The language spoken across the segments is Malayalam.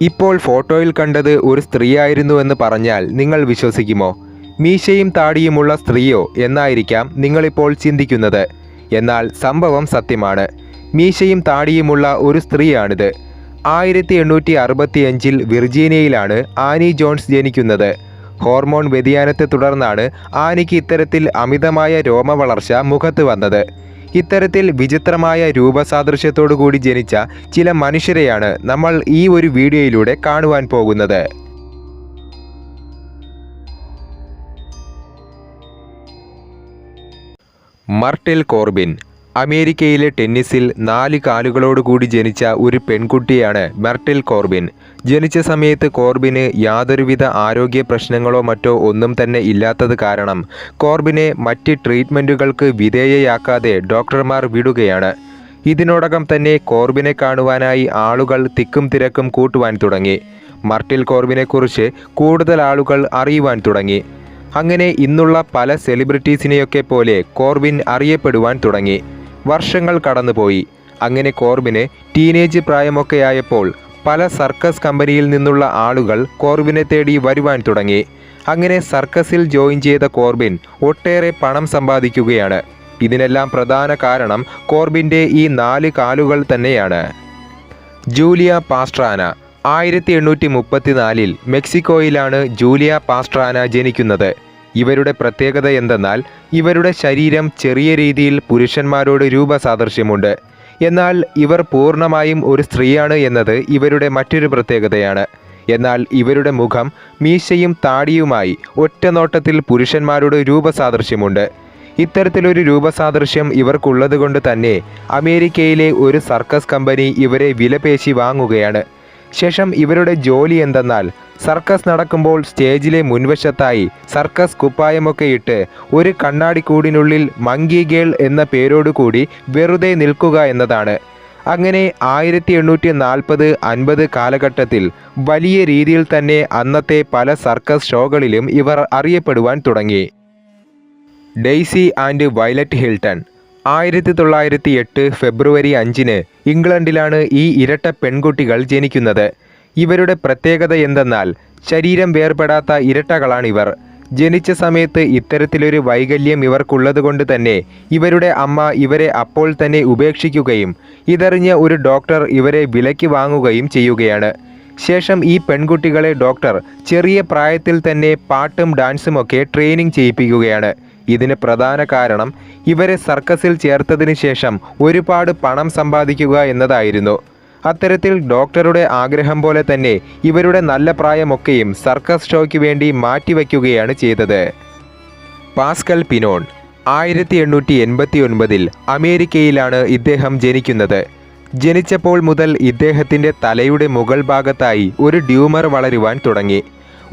ഇപ്പോൾ ഫോട്ടോയിൽ കണ്ടത് ഒരു സ്ത്രീയായിരുന്നുവെന്ന് പറഞ്ഞാൽ നിങ്ങൾ വിശ്വസിക്കുമോ? മീശയും താടിയുമുള്ള സ്ത്രീയോ എന്നായിരിക്കാം നിങ്ങളിപ്പോൾ ചിന്തിക്കുന്നത്. എന്നാൽ സംഭവം സത്യമാണ്. മീശയും താടിയുമുള്ള ഒരു സ്ത്രീയാണിത്. ആയിരത്തി എണ്ണൂറ്റി അറുപത്തിയഞ്ചിൽ വിർജീനിയയിലാണ് ആനി ജോൺസ് ജനിക്കുന്നത്. ഹോർമോൺ വ്യതിയാനത്തെ തുടർന്നാണ് ആനിക്ക് ഇത്തരത്തിൽ അമിതമായ രോമവളർച്ച മുഖത്ത് വന്നത്. ഇത്തരത്തിൽ വിചിത്രമായ രൂപസാദൃശ്യത്തോടുകൂടി ജനിച്ച ചില മനുഷ്യരെയാണ് നമ്മൾ ഈ ഒരു വീഡിയോയിലൂടെ കാണുവാൻ പോകുന്നത്. മർട്ടിൽ കോർബിൻ അമേരിക്കയിലെ ടെന്നീസിൽ നാല് കാലുകളോടുകൂടി ജനിച്ച ഒരു പെൺകുട്ടിയാണ് മെർട്ടിൽ കോർബിൻ. ജനിച്ച സമയത്ത് കോർബിന് യാതൊരുവിധ ആരോഗ്യ പ്രശ്നങ്ങളോ മറ്റോ ഒന്നും തന്നെ ഇല്ലാത്തത് കാരണം കോർബിനെ മറ്റ് ട്രീറ്റ്മെന്റുകൾക്ക് വിധേയയാക്കാതെ ഡോക്ടർമാർ വിടുകയാണ്. ഇതിനോടകം തന്നെ കോർബിനെ കാണുവാനായി ആളുകൾ തിക്കും തിരക്കും കൂട്ടുവാൻ തുടങ്ങി. മർട്ടിൽ കോർബിനെക്കുറിച്ച് കൂടുതൽ ആളുകൾ അറിയുവാൻ തുടങ്ങി. അങ്ങനെ ഇന്നുള്ള പല സെലിബ്രിറ്റീസിനെയൊക്കെ പോലെ കോർബിൻ അറിയപ്പെടുവാൻ തുടങ്ങി. വർഷങ്ങൾ കടന്നുപോയി. അങ്ങനെ കോർബിന് ടീനേജ് പ്രായമൊക്കെ ആയപ്പോൾ പല സർക്കസ് കമ്പനിയിൽ നിന്നുള്ള ആളുകൾ കോർബിനെ തേടി വരുവാൻ തുടങ്ങി. അങ്ങനെ സർക്കസിൽ ജോയിൻ ചെയ്ത കോർബിൻ ഒട്ടേറെ പണം സമ്പാദിക്കുകയാണ്. ഇതിനെല്ലാം പ്രധാന കാരണം കോർബിന്റെ ഈ നാല് കാലുകൾ തന്നെയാണ്. ജൂലിയ പാസ്ട്രാന ആയിരത്തി എണ്ണൂറ്റി മുപ്പത്തിനാലിൽ മെക്സിക്കോയിലാണ് ജൂലിയ പാസ്ട്രാന ജനിക്കുന്നത്. ഇവരുടെ പ്രത്യേകത എന്തെന്നാൽ ഇവരുടെ ശരീരം ചെറിയ രീതിയിൽ പുരുഷന്മാരോട് രൂപസാദൃശ്യമുണ്ട് എന്നാൽ ഇവർ പൂർണമായും ഒരു സ്ത്രീയാണ് എന്നത് ഇവരുടെ മറ്റൊരു പ്രത്യേകതയാണ്. എന്നാൽ ഇവരുടെ മുഖം മീശയും താടിയുമായി ഒറ്റനോട്ടത്തിൽ പുരുഷന്മാരോട് രൂപസാദൃശ്യമുണ്ട് ഇത്തരത്തിലൊരു രൂപസാദൃശ്യം ഇവർക്കുള്ളതുകൊണ്ട് തന്നെ അമേരിക്കയിലെ ഒരു സർക്കസ് കമ്പനി ഇവരെ വിലപേശി വാങ്ങുകയാണ്. ശേഷം ഇവരുടെ ജോലി എന്തെന്നാൽ സർക്കസ് നടക്കുമ്പോൾ സ്റ്റേജിലെ മുൻവശത്തായി സർക്കസ് കുപ്പായമൊക്കെ ഇട്ട് ഒരു കണ്ണാടിക്കൂടിനുള്ളിൽ മങ്കി ഗേൾ എന്ന പേരോടുകൂടി വെറുതെ നിൽക്കുക എന്നതാണ്. അങ്ങനെ ആയിരത്തി എണ്ണൂറ്റി നാൽപ്പത് അൻപത് കാലഘട്ടത്തിൽ വലിയ രീതിയിൽ തന്നെ അന്നത്തെ പല സർക്കസ് ഷോകളിലും ഇവർ അറിയപ്പെടുവാൻ തുടങ്ങി. ഡെയ്സി ആൻഡ് വയലറ്റ് ഹിൽട്ടൺ ആയിരത്തി തൊള്ളായിരത്തി എട്ട് ഫെബ്രുവരി അഞ്ചിന് ഇംഗ്ലണ്ടിലാണ് ഈ ഇരട്ട പെൺകുട്ടികൾ ജനിക്കുന്നത്. ഇവരുടെ പ്രത്യേകത എന്തെന്നാൽ ശരീരം വേർപെടാത്ത ഇരട്ടകളാണിവർ. ജനിച്ച സമയത്ത് ഇത്തരത്തിലൊരു വൈകല്യം ഇവർക്കുള്ളതുകൊണ്ട് തന്നെ ഇവരുടെ അമ്മ ഇവരെ അപ്പോൾ തന്നെ ഉപേക്ഷിക്കുകയും ഇതറിഞ്ഞ ഒരു ഡോക്ടർ ഇവരെ വിലയ്ക്ക് വാങ്ങുകയും ചെയ്യുകയാണ്. ശേഷം ഈ പെൺകുട്ടികളെ ഡോക്ടർ ചെറിയ പ്രായത്തിൽ തന്നെ പാട്ടും ഡാൻസും ഒക്കെ ട്രെയിനിങ് ചെയ്യിപ്പിക്കുകയാണ്. ഇതിന് പ്രധാന കാരണം ഇവരെ സർക്കസിൽ ചേർത്തതിന് ശേഷം ഒരുപാട് പണം സമ്പാദിക്കുക എന്നതായിരുന്നു. അത്തരത്തിൽ ഡോക്ടറുടെ ആഗ്രഹം പോലെ തന്നെ ഇവരുടെ നല്ല പ്രായമൊക്കെയും സർക്കസ് ഷോയ്ക്ക് വേണ്ടി മാറ്റിവെക്കുകയാണ് ചെയ്തത്. പാസ്കൽ പിനോൺ ആയിരത്തി എണ്ണൂറ്റി എൺപത്തി ഒൻപതിൽ അമേരിക്കയിലാണ് ഇദ്ദേഹം ജനിക്കുന്നത്. ജനിച്ചപ്പോൾ മുതൽ ഇദ്ദേഹത്തിന്റെ തലയുടെ മുകൾ ഭാഗത്തായി ഒരു ഡ്യൂമർ വളരുവാൻ തുടങ്ങി.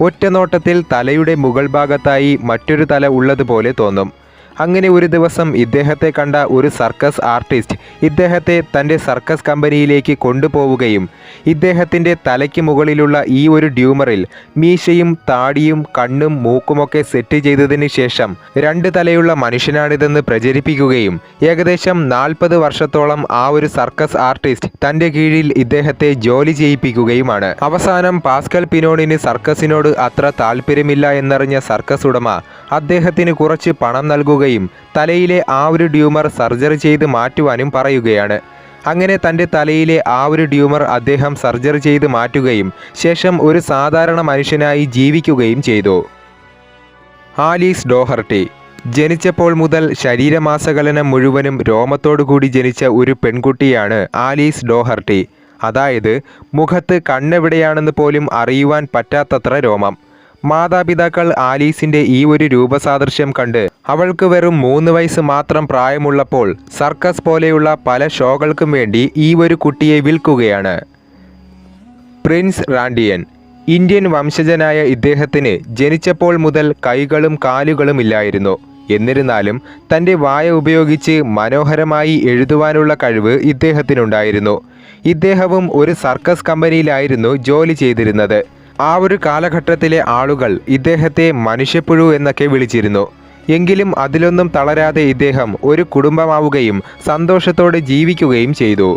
ഒറ്റനോട്ടത്തിൽ തലയുടെ മുകൾ ഭാഗത്തായി മറ്റൊരു തല ഉള്ളതുപോലെ തോന്നും. അങ്ങനെ ഒരു ദിവസം ഇദ്ദേഹത്തെ കണ്ട ഒരു സർക്കസ് ആർട്ടിസ്റ്റ് ഇദ്ദേഹത്തെ തന്റെ സർക്കസ് കമ്പനിയിലേക്ക് കൊണ്ടുപോവുകയും ഇദ്ദേഹത്തിന്റെ തലയ്ക്ക് മുകളിലുള്ള ഈ ഒരു ഡ്യൂമറിൽ മീശയും താടിയും കണ്ണും മൂക്കുമൊക്കെ സെറ്റ് ചെയ്തതിന് ശേഷം രണ്ട് തലയുള്ള മനുഷ്യനാണിതെന്ന് പ്രചരിപ്പിക്കുകയും ഏകദേശം നാൽപ്പത് വർഷത്തോളം ആ ഒരു സർക്കസ് ആർട്ടിസ്റ്റ് തന്റെ കീഴിൽ ഇദ്ദേഹത്തെ ജോലി ചെയ്യിപ്പിക്കുകയുമാണ്. അവസാനം പാസ്കൽ പിനോണിന് സർക്കസിനോട് അത്ര താല്പര്യമില്ല എന്നറിഞ്ഞ സർക്കസ് ഉടമ അദ്ദേഹത്തിന് കുറച്ച് പണം നൽകുകയും തലയിലെ ആ ഒരു ട്യൂമർ സർജറി ചെയ്ത് മാറ്റുവാനും പറയുകയാണ്. അങ്ങനെ തന്റെ തലയിലെ ആ ഒരു ട്യൂമർ അദ്ദേഹം സർജറി ചെയ്ത് മാറ്റുകയും ശേഷം ഒരു സാധാരണ മനുഷ്യനായി ജീവിക്കുകയും ചെയ്തു. ആലീസ് ഡോഹർട്ടി ജനിച്ചപ്പോൾ മുതൽ ശരീരമാസകലനം മുഴുവനും രോമത്തോടുകൂടി ജനിച്ച ഒരു പെൺകുട്ടിയാണ് ആലീസ് ഡോഹർട്ടി. അതായത് മുഖത്ത് കണ്ണെവിടെയാണെന്ന് പോലും അറിയുവാൻ പറ്റാത്തത്ര രോമം. മാതാപിതാക്കൾ ആലീസിന്റെ ഈ ഒരു രൂപസാദൃശ്യം കണ്ട് അവൾക്ക് വെറും മൂന്ന് വയസ്സ് മാത്രം പ്രായമുള്ളപ്പോൾ സർക്കസ് പോലെയുള്ള പല ഷോകൾക്കും വേണ്ടി ഈ ഒരു കുട്ടിയെ വിൽക്കുകയാണ്. പ്രിൻസ് റാണ്ടിയൻ ഇന്ത്യൻ വംശജനായ ഇദ്ദേഹത്തിന് ജനിച്ചപ്പോൾ മുതൽ കൈകളും കാലുകളും ഇല്ലായിരുന്നു. എന്നിരുന്നാലും തന്റെ വായ ഉപയോഗിച്ച് മനോഹരമായി എഴുതുവാനുള്ള കഴിവ് ഇദ്ദേഹത്തിനുണ്ടായിരുന്നു. ഇദ്ദേഹവും ഒരു സർക്കസ് കമ്പനിയിലായിരുന്നു ജോലി ചെയ്തിരുന്നത്. ആ ഒരു കാലഘട്ടത്തിലെ ആളുകൾ ഇദ്ദേഹത്തെ മനുഷ്യപ്പുഴു എന്നൊക്കെ വിളിച്ചിരുന്നു. എങ്കിലും അതിലൊന്നും തളരാതെ ഇദ്ദേഹം ഒരു കുടുംബമാവുകയും സന്തോഷത്തോടെ ജീവിക്കുകയും ചെയ്തു.